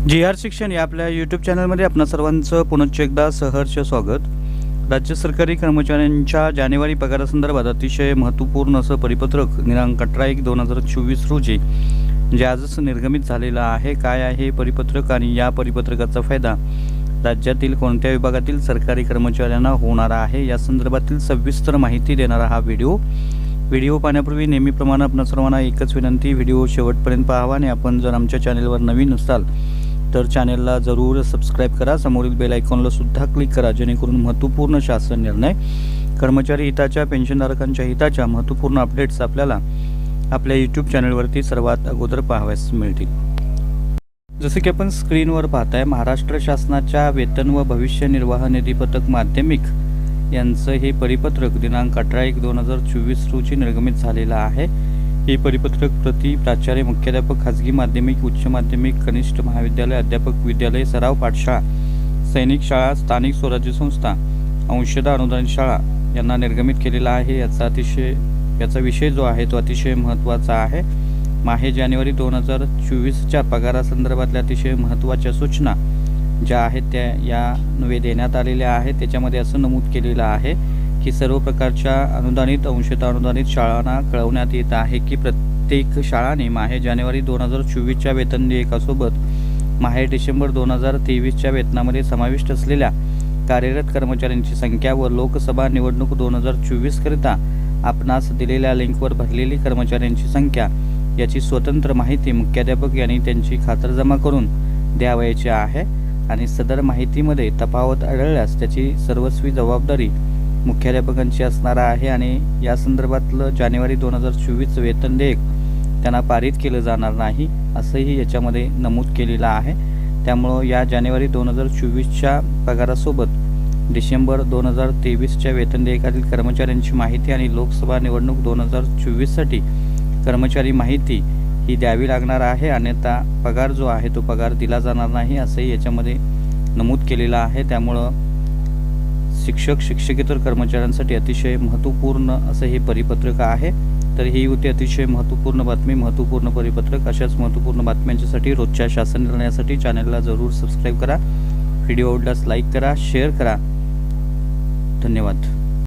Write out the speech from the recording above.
जी R शिक्षण या आपल्या यूट्यूब चॅनलमध्ये आपणा सर्वांचं पुनश्च एकदा सहर्ष स्वागत. राज्य सरकारी कर्मचाऱ्यांच्या जानेवारी पगारासंदर्भात अतिशय महत्त्वपूर्ण असं परिपत्रक दिनांक अठरा एक दोन हजार चोवीस रोजी जे आजच निर्गमित झालेलं आहे. काय आहे हे परिपत्रक आणि या परिपत्रकाचा फायदा राज्यातील कोणत्या विभागातील सरकारी कर्मचाऱ्यांना होणार आहे? या संदर्भातील सविस्तर माहिती देणारा हा व्हिडिओ. व्हिडिओ पाहण्यापूर्वी नेहमीप्रमाणे आपणा सर्वांना एकच विनंती व्हिडिओ शेवटपर्यंत पाहावा आणि आपण जर आमच्या चॅनेलवर नवीन असाल तर चॅनेलला जरूर सबस्क्राईब करा. समोरील बेल आयकॉनला सुद्धा क्लिक करा जेणेकरून महत्त्वपूर्ण शासन निर्णय कर्मचारी हिताच्या पेन्शनधारकांच्या हिताच्या महत्त्वपूर्ण अपडेट्स आपल्याला आपल्या यूट्यूब चॅनलवरती सर्वात अगोदर पाहाव्यास मिळतील. जसं की आपण स्क्रीनवर पाहताय महाराष्ट्र शासनाच्या वेतन व भविष्य निर्वाह निधी पथक माध्यमिक यांचं हे परिपत्रक दिनांक अठरा एक दोन हजार चोवीस रोजी निर्गमित झालेलं आहे. हे परिपत्रक प्रति प्राचार्य मुख्याध्यापक खाजगी माध्यमिक उच्च माध्यमिक कनिष्ठ महाविद्यालय अध्यापक विद्यालय सराव पाठशाळा सैनिक शाळा स्थानिक स्वराज्य संस्था अंशदा अनुदान शाळा यांना निर्गमित केलेला आहे. याचा अतिशय याचा विषय जो आहे तो अतिशय महत्त्वाचा आहे. माहे जानेवारी दोन हजार चोवीसच्या पगारासंदर्भातल्या अतिशय महत्त्वाच्या सूचना ज्या आहेत त्या या नवे देण्यात आलेल्या आहेत. त्याच्यामध्ये असं नमूद केलेलं आहे की सर्व प्रकारच्या अनुदानित अंशतः अनुदानित शाळांना कळवण्यात येत आहे की प्रत्येक शाळाने माहे जानेवारी दोन हजार चोवीसच्या वेतन देयकासोबत माहे डिसेंबर दोन हजार तेवीसच्या वेतनामध्ये समाविष्ट असलेल्या कार्यरत कर्मचाऱ्यांची संख्या व लोकसभा निवडणूक दोन हजार चोवीसकरिता आपणास दिलेल्या लिंकवर भरलेली कर्मचाऱ्यांची संख्या याची स्वतंत्र माहिती मुख्याध्यापक यांनी त्यांची खातरजमा करून द्यावयाची आहे आणि सदर माहितीमध्ये तफावत आढळल्यास त्याची सर्वस्वी जबाबदारी मुख्याध्यापकांची असणार आहे आणि या संदर्भातलं जानेवारी दोन हजार चोवीसचं वेतन देयक त्यांना पारित केलं जाणार नाही असंही याच्यामध्ये नमूद केलेलं आहे. त्यामुळं या जानेवारी दोन हजार चोवीसच्या पगारासोबत डिसेंबर दोन हजार तेवीसच्या वेतन देयकातील कर्मचाऱ्यांची माहिती आणि लोकसभा निवडणूक दोन हजार चोवीससाठी कर्मचारी माहिती ही द्यावी लागणार आहे अन्यथा पगार जो आहे तो पगार दिला जाणार नाही असंही याच्यामध्ये नमूद केलेलं आहे. त्यामुळं शिक्षक शिक्षकेतर कर्मचाऱ्यांसाठी अतिशय महत्त्वपूर्ण असं हे परिपत्रक आहे. तर ही होती अतिशय महत्त्वपूर्ण बातमी महत्त्वपूर्ण परिपत्रक अशाच महत्त्वपूर्ण बातम्यांच्यासाठी रोजच्या शासन निर्णयासाठी चॅनलला जरूर सबस्क्राईब करा. व्हिडिओ आवडल्यास लाईक करा शेअर करा. धन्यवाद.